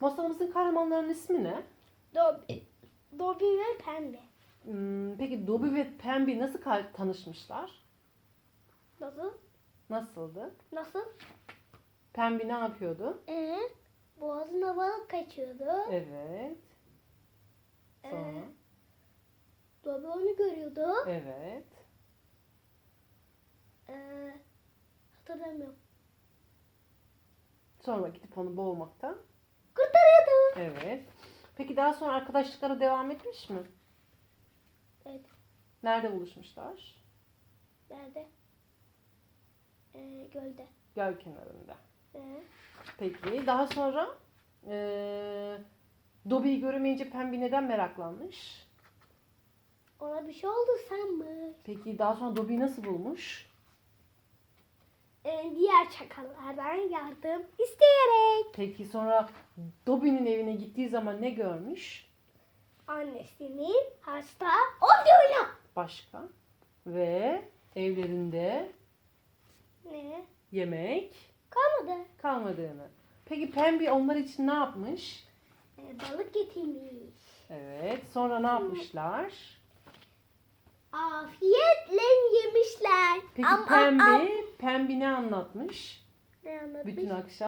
Masalımızın kahramanlarının ismi ne? Dobby, Dobby ve Pembe. Hmm, peki Dobby ve Pembe nasıl tanışmışlar? Nasıl? Nasıldı? Nasıl? Pembe ne yapıyordu? Ee, boğazına balık kaçıyordu. Evet. Sonra? Ee, Dobby onu görüyordu. Evet. Ee, hatırlamıyorum. Sonra gidip onu boğmaktan. Evet. Peki daha sonra arkadaşlıkları devam etmiş mi? Evet. Nerede buluşmuşlar? Nerede? Ee, gölde. Göl kenarında. Ee, Peki daha sonra eee Dobby'yi göremeyince Pembe neden meraklanmış? ona bir şey oldu sanmış. Peki daha sonra Dobby'yi nasıl bulmuş? Ee, diğer çakallardan yardım isteyerek. Peki sonra Dobby'nin evine gittiği zaman ne görmüş? Annesinin hasta olduğunu. Başka? Ve evlerinde Ne? yemek Kalmadı. kalmadığını. Peki Pembe onlar için ne yapmış? Ee, balık getirmiş. Evet. Sonra ne yapmışlar? Afiyetle yemişler. Peki Am, am, Pembe, am. Pembe ne anlatmış? Ne anlatmış? Bütün akşam.